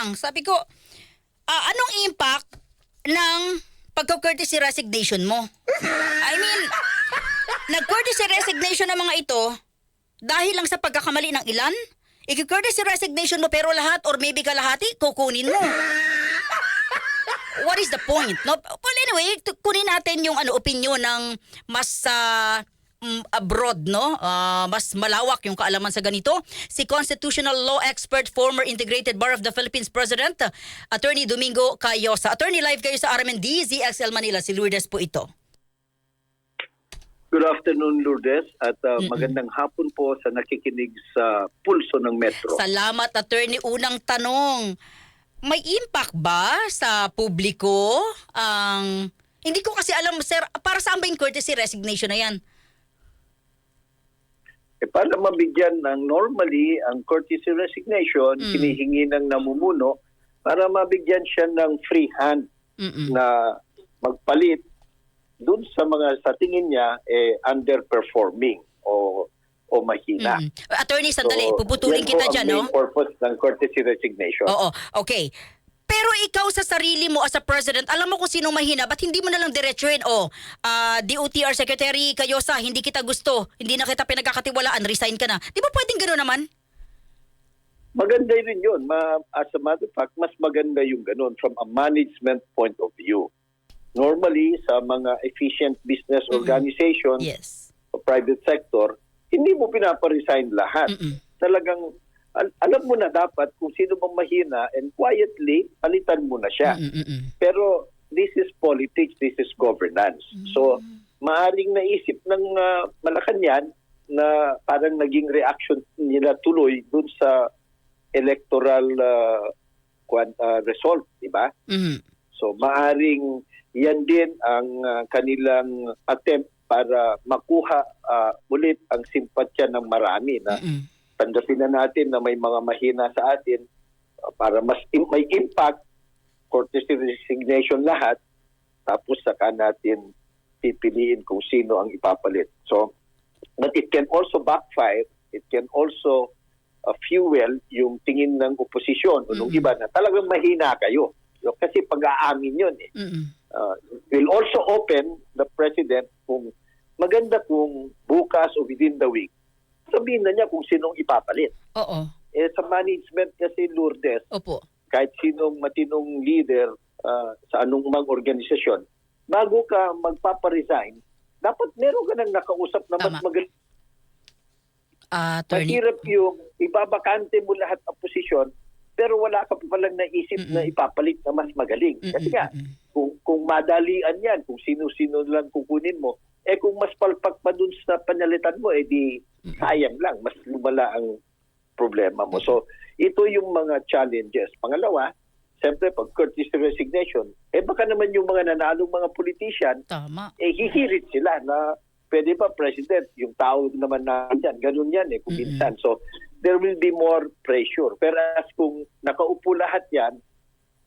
Ang sabi ko, ah, anong impact ng pagka-courtesy resignation mo? I mean, nag-courtesy resignation ng mga ito dahil lang sa pagkakamali ng ilan? Iki-courtesy resignation mo pero lahat or maybe kalahati, kukunin mo. What is the point? No? Well, anyway, kunin natin yung ano opinion ng mas mm, abroad, no? Ah, mas malawak yung kaalaman sa ganito. Si constitutional law expert, former Integrated Bar of the Philippines President, uh, Attorney Domingo Cayosa. Attorney live kayo sa RMND, ZXL Manila. Si Lourdes po ito. Good afternoon, Lourdes, at uh, magandang hapon po sa nakikinig sa pulso ng Metro. Salamat, Attorney. Unang tanong, may impact ba sa publiko ang... Hindi ko kasi alam, sir, para saan ba yung courtesy resignation na yan? Eh, para mabigyan ng normally ang courtesy resignation, Mm. hinihingi ng namumuno para mabigyan siya ng free hand Mm-mm. na magpalit dun sa mga sa tingin niya eh, underperforming o o mahina. Mm. Attorney, sandali, So, puputulin yan kita po ang dyan, no? purpose ng courtesy resignation. Oo, okay. Pero ikaw sa sarili mo as a president, alam mo kung sino mahina, ba't hindi mo na lang diretsuhin, oh, ah, DOTR Secretary Kayosa, hindi kita gusto, hindi na kita pinagkakatiwalaan, resign ka na. Di ba pwedeng gano'n naman? Maganda rin yun. Ma, as a matter of fact, mas maganda yung ganun from a management point of view. Normally, sa mga efficient business organization Yes. o private sector, hindi mo pinaparesign lahat. Mm-mm. Talagang al- alam mo na dapat kung sino bang mahina and quietly, palitan mo na siya. Mm-mm. Pero this is politics, this is governance. So, maaring naisip ng uh, Malacanang na parang naging reaction nila tuloy dun sa electoral uh, uh, result, di ba? Mm. So, maaring yan din ang uh, kanilang attempt para makuha uh, ulit ang simpatya ng marami na Mm-mm. Tanggapin na natin na may mga mahina sa atin uh, para mas im- may impact courtesy resignation lahat tapos saka natin pipiliin kung sino ang ipapalit. So, but it can also backfire. It can also uh, fuel yung tingin ng oposisyon o ng iba na talagang mahina kayo. Yo, Kasi pag-aamin yun eh. Mm-mm. Uh, will also open the president kung maganda kung bukas o within the week sabihin na niya kung sinong ipapalit. Oo. Eh, sa management kasi Lourdes, Opo. kahit sinong matinong leader ah, sa anumang organisasyon, bago ka magpaparesign, dapat meron ka nang nakausap na mas Tama. magaling. Ah, attorney. Mahirap yung ibabakante mo lahat ang posisyon, pero wala ka pa palang naisip Mm-mm. na ipapalit na mas magaling. Kasi Mm-mm, nga, kung, kung madalian yan, kung sino-sino lang kukunin mo, eh kung mas palpak pa dun sa panalitan mo, eh di sayang lang, mas lumala ang problema mo. So, ito yung mga challenges. Pangalawa, siyempre pag courtesy resignation, eh baka naman yung mga nanalong mga politician, Tama. eh hihirit sila na pwede ba president, yung tao naman na yan, ganun yan eh, kung Mm-mm. minsan. So, there will be more pressure. Pero as kung nakaupo lahat yan,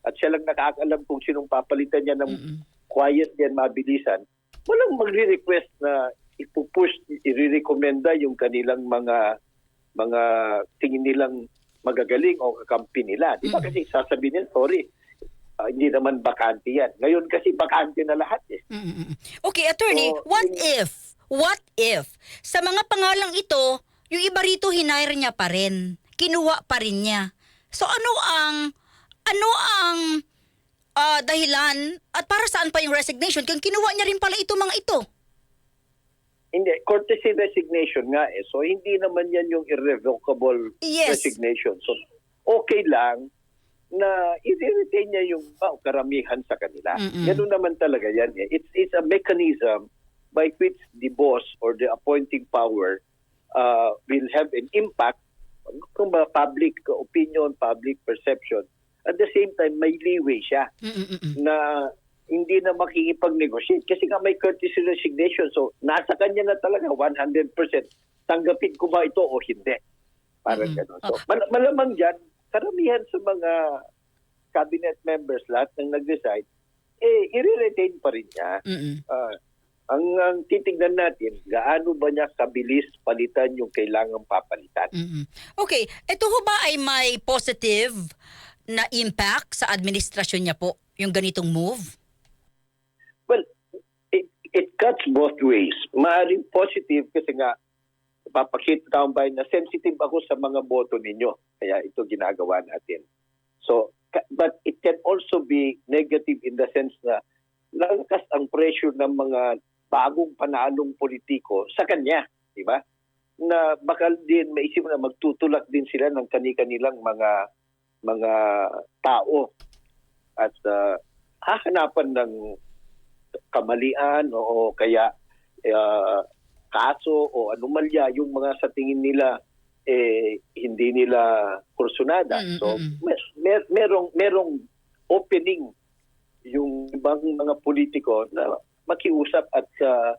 at siya lang nakakalam kung sinong papalitan niya ng Mm-mm. quiet yan, mabilisan, walang magre-request na ipupush, i-recommenda yung kanilang mga mga tingin nilang magagaling o kakampi nila. Di ba Mm. kasi sasabihin nila, sorry, ah, hindi naman bakante yan. Ngayon kasi bakante na lahat eh. Okay, attorney, So, what if, what if, sa mga pangalang ito, yung iba rito hinire niya pa rin, kinuha pa rin niya. So ano ang, ano ang ah, dahilan at para saan pa yung resignation kung kinuha niya rin pala ito mga ito? Hindi, courtesy resignation nga eh. So hindi naman yan yung irrevocable Yes. resignation. So okay lang na i-retain niya yung oh, karamihan sa kanila. Mm-mm. Ganun naman talaga yan eh. It's, it's a mechanism by which the boss or the appointing power uh, will have an impact kung ba public opinion, public perception. At the same time, may leeway siya Mm-mm-mm. na hindi na makikipag-negotiate kasi nga may courtesy resignation. So, nasa kanya na talaga 100% tanggapin ko ba ito o hindi. Parang Mm-mm. gano'n. So, mal- malamang dyan, karamihan sa mga cabinet members lahat ng nag-decide, eh, i-retain pa rin niya. Ah, ang, ang titignan natin, gaano ba niya kabilis palitan yung kailangang papalitan. Mm-mm. Okay, ito ho ba ay may positive na impact sa administrasyon niya po yung ganitong move? Well, it, it cuts both ways. Maaring positive kasi nga papakita taong bayan na sensitive ako sa mga boto ninyo. Kaya ito ginagawa natin. So, but it can also be negative in the sense na lakas ang pressure ng mga bagong panalong politiko sa kanya, di ba? Na bakal din maisip na magtutulak din sila ng kani-kanilang mga mga tao at uh, hahanapan ng kamalian o kaya uh, kaso o anomalya yung mga sa tingin nila eh hindi nila kursunada. Mm, so mm, mer- mer- merong merong opening yung ibang mga politiko na makiusap at uh,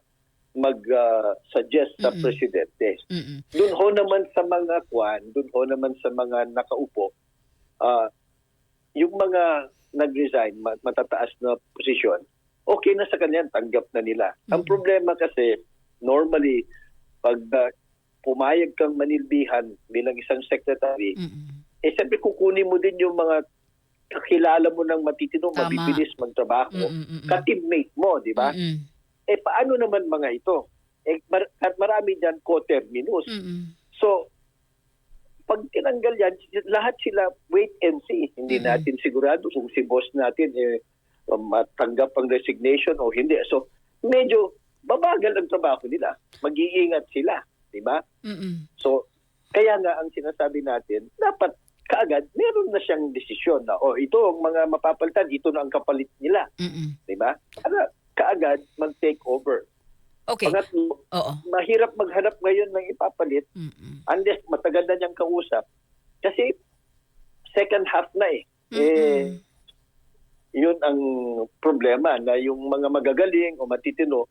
mag-suggest sa Mm, mm. presidente. Mm-mm. Doon ho naman sa mga kwan, doon ho naman sa mga nakaupo, ah, yung mga nag-resign, ma- matataas na posisyon, okay na sa kanya, tanggap na nila. Ang Mm. problema kasi, normally, pag ah, pumayag kang manilbihan bilang isang secretary, Mm-mm. eh siyempre kukunin mo din yung mga kakilala mo ng matitino, Tama. mabibilis magtrabaho, Mm-mm. ka-teammate mo, di ba? Mm-mm. Eh paano naman mga ito? Eh, mar- at marami dyan co-terminus. Mm-mm. So, pag tinanggal yan, lahat sila wait and see. Hindi Mm-mm. natin sigurado kung si boss natin eh, matanggap ang resignation o hindi. So, medyo babagal ang trabaho nila. Mag-iingat sila. Di ba? So, kaya nga ang sinasabi natin, dapat kaagad meron na siyang desisyon na, oh, ito ang mga mapapalitan, ito na ang kapalit nila. Di ba? Para kaagad mag-take over. Okay. Pangatlo, Oo. mahirap maghanap ngayon ng ipapalit Mm-mm. unless matagal na niyang kausap. Kasi second half na eh. Eh, Mm-mm. yun ang problema na yung mga magagaling o matitino,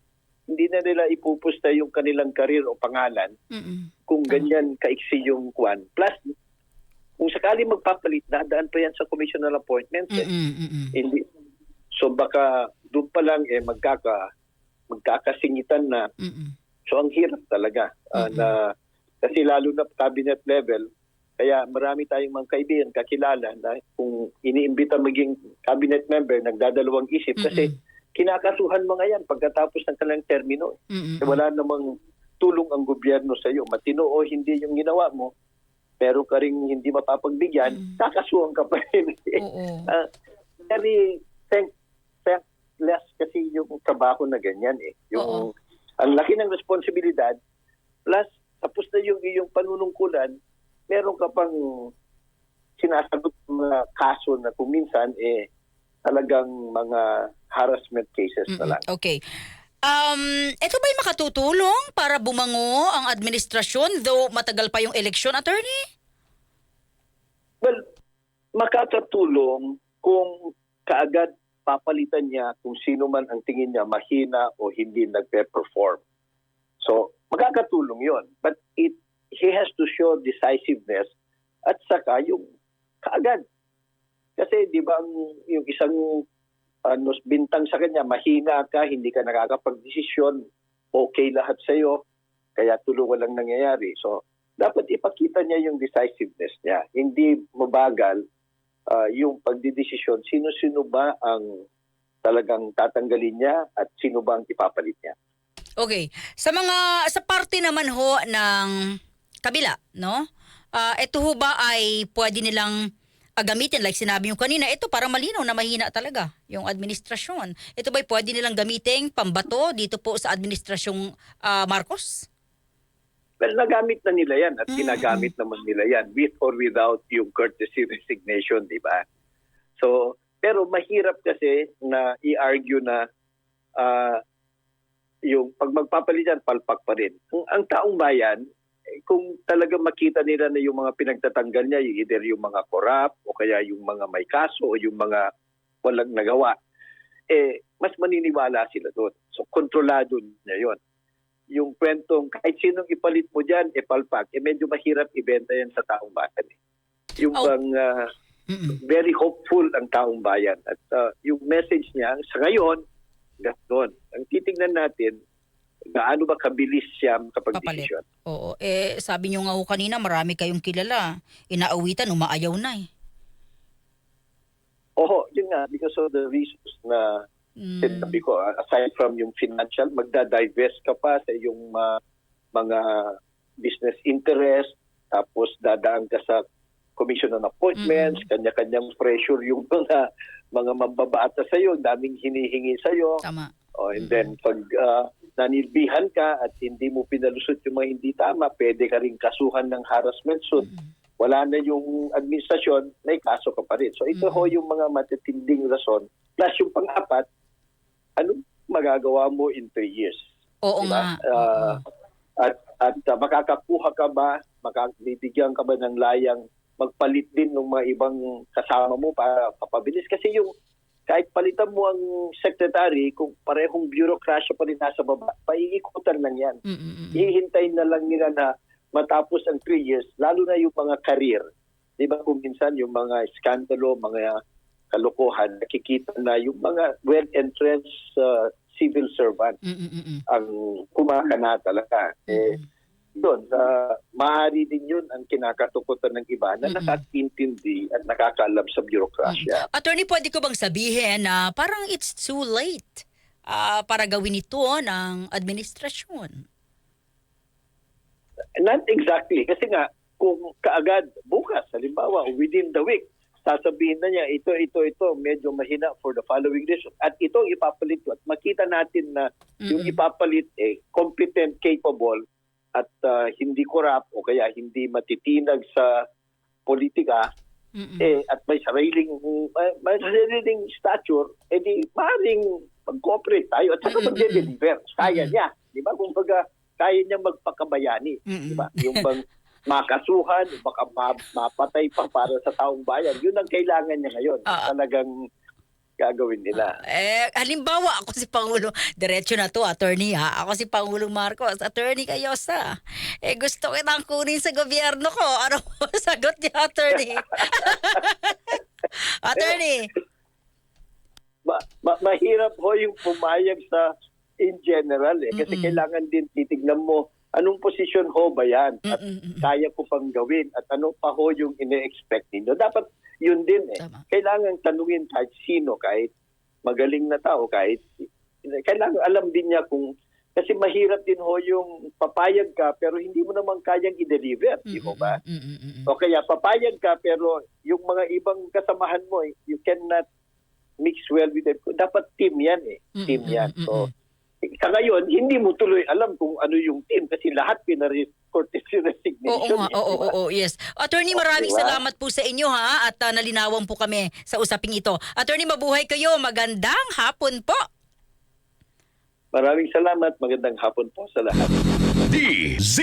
hindi na nila ipupusta yung kanilang karir o pangalan Mm-mm. kung ganyan kaiksi yung kwan. Plus, kung sakali magpapalit, dadaan pa yan sa commissioner appointments. Eh. Mm-mm. Mm-mm. Hindi. So baka doon pa lang eh magkaka magkakasingitan na Mm-mm. So ang hirap talaga Mhm. na kasi lalo na cabinet level kaya marami tayong mga kaibigan kakilala na kung iniimbita maging cabinet member nagdadalawang isip kasi Mm-mm. kinakasuhan mga yan pagkatapos ng kanilang termino. Mm-mm. Eh, wala namang tulong ang gobyerno sa iyo. Matino o hindi yung ginawa mo, pero ka ring hindi mapapagbigyan, Mm. kakasuhan ka pa rin. Oo. Ah, very thankless kasi yung trabaho na ganyan eh. Yung Oo. ang laki ng responsibilidad plus tapos na yung iyong panunungkulan, meron ka pang sinasagot mga kaso na kung minsan eh talagang mga harassment cases na Mm-mm. lang. Okay. Um, ito ba'y makatutulong para bumango ang administrasyon though matagal pa yung election, attorney? Well, makakatulong kung kaagad papalitan niya kung sino man ang tingin niya mahina o hindi nagpe-perform. So, makakatulong yon. But it he has to show decisiveness at saka yung kaagad. Kasi di ba yung isang ano, bintang sa kanya, mahina ka, hindi ka nakakapag-desisyon, okay lahat sa iyo, kaya tuloy walang nangyayari. So, dapat ipakita niya yung decisiveness niya. Hindi mabagal ah, yung pagdidesisyon, sino-sino ba ang talagang tatanggalin niya at sino ba ang ipapalit niya. Okay. Sa mga sa parte naman ho ng kabila, no? Ah, ito ho ba ay pwede nilang ah, gamitin like sinabi yung kanina, ito parang malinaw na mahina talaga yung administrasyon. Ito ba'y pwede nilang gamiting pambato dito po sa administrasyong ah, Marcos? Well, nagamit na nila yan at ginagamit naman nila yan with or without yung courtesy resignation, di ba? So, pero mahirap kasi na i-argue na ah, yung pag magpapalitan, palpak pa rin. Ang, ang taong bayan, eh, kung talaga makita nila na yung mga pinagtatanggal niya, either yung mga corrupt o kaya yung mga may kaso o yung mga walang nagawa, eh, mas maniniwala sila doon. So, kontrolado niya yon yung kwentong kahit sinong ipalit mo dyan, e palpak, eh medyo mahirap ibenta yan sa taong bayan. Eh. Yung Oh. bang Mm-mm. very hopeful ang taong bayan. At ah, yung message niya sa ngayon, gano'n. Ang titingnan natin, gaano ba kabilis siya makapag-desisyon. Oo. Eh, sabi niyo nga ho kanina, marami kayong kilala. Inaawitan, umaayaw na eh. Oo, yun nga, because of the reasons na Mm. sinabi ko, ah, aside from yung financial, magda-divest ka pa sa yung ah, mga business interest, tapos dadaan ka sa commission on appointments, kanya-kanyang pressure yung mga mga mambabata sa iyo, daming hinihingi sa iyo. Tama. Oh, and then pag ah, nanilbihan ka at hindi mo pinalusot yung mga hindi tama, pwede ka rin kasuhan ng harassment suit. Wala na yung administrasyon, may kaso ka pa rin. So ito ho yung mga matitinding rason. Plus yung pang-apat, ano magagawa mo in three years? Oo Diba? nga. Ah, at at ah, makakakuha ka ba, makabibigyan ka ba ng layang magpalit din ng mga ibang kasama mo para papabilis? Kasi yung kahit palitan mo ang secretary, kung parehong bureaucracia pa rin nasa baba, paiikutan lang yan. Mm, mm, mm. Hihintay na lang nila na matapos ang three years, lalo na yung mga career. Di ba kung minsan yung mga skandalo, mga kalokohan, nakikita na yung mga well-entrenched uh, civil servant Mm, mm, mm, mm. ang kumakana talaga. Eh, yun, uh, maaari din yun ang kinakatukutan ng iba na Mm-mm. nakakintindi at nakakaalam sa bureaucracia. Attorney, pwede ko bang sabihin na parang it's too late ah, para gawin ito ng administrasyon? Not exactly. Kasi nga, kung kaagad, bukas, halimbawa, within the week, sasabihin na niya, ito, ito, ito, medyo mahina for the following reason. At ito ang ipapalit ko. At makita natin na yung Mm-mm. ipapalit, eh, competent, capable, at ah, hindi corrupt o kaya hindi matitinag sa politika, Mm-mm. eh, at may sariling, may, may sariling stature, eh di maaaring mag-cooperate tayo at saka Mm-mm, mag-deliver. Kaya niya. Di ba? Kung baga, kaya niya magpakabayani. Mm-mm. Di ba? Yung bang makasuhan, baka ma- mapatay pa para sa taong bayan. Yun ang kailangan niya ngayon. Ah. Talagang gagawin nila. Eh, halimbawa, ako si Pangulo, diretso na to, attorney ha. Ako si Pangulo Marcos, attorney Kayosa. Eh, gusto kitang kunin sa gobyerno ko. Ano sagot niya, attorney? attorney. Ma- ma- mahirap ho yung pumayag sa in general eh. Kasi Mm-mm. kailangan din titignan mo anong posisyon ho ba yan at Mm-mm. kaya ko pang gawin at ano pa ho yung ine-expect ninyo. Dapat yun din eh. Tama. Kailangan tanungin kahit sino, kahit magaling na tao, kahit kailangan alam din niya kung kasi mahirap din ho yung papayag ka pero hindi mo naman kayang i-deliver, di mo ba? Mm-mm. Mm-mm. O kaya papayag ka pero yung mga ibang kasamahan mo, eh, you cannot mix well with them. Dapat team yan eh. Team Mm-mm, yan. So. Sa ngayon, hindi mo tuloy alam kung ano yung team kasi lahat pinarecourtesy Oo resignation. nga, oo, di ba? oo, oo, yes. Attorney, maraming Diba? salamat po sa inyo ha at ah, nalinawan po kami sa usaping ito. Attorney, mabuhay kayo. Magandang hapon po. Maraming salamat. Magandang hapon po sa lahat. DZ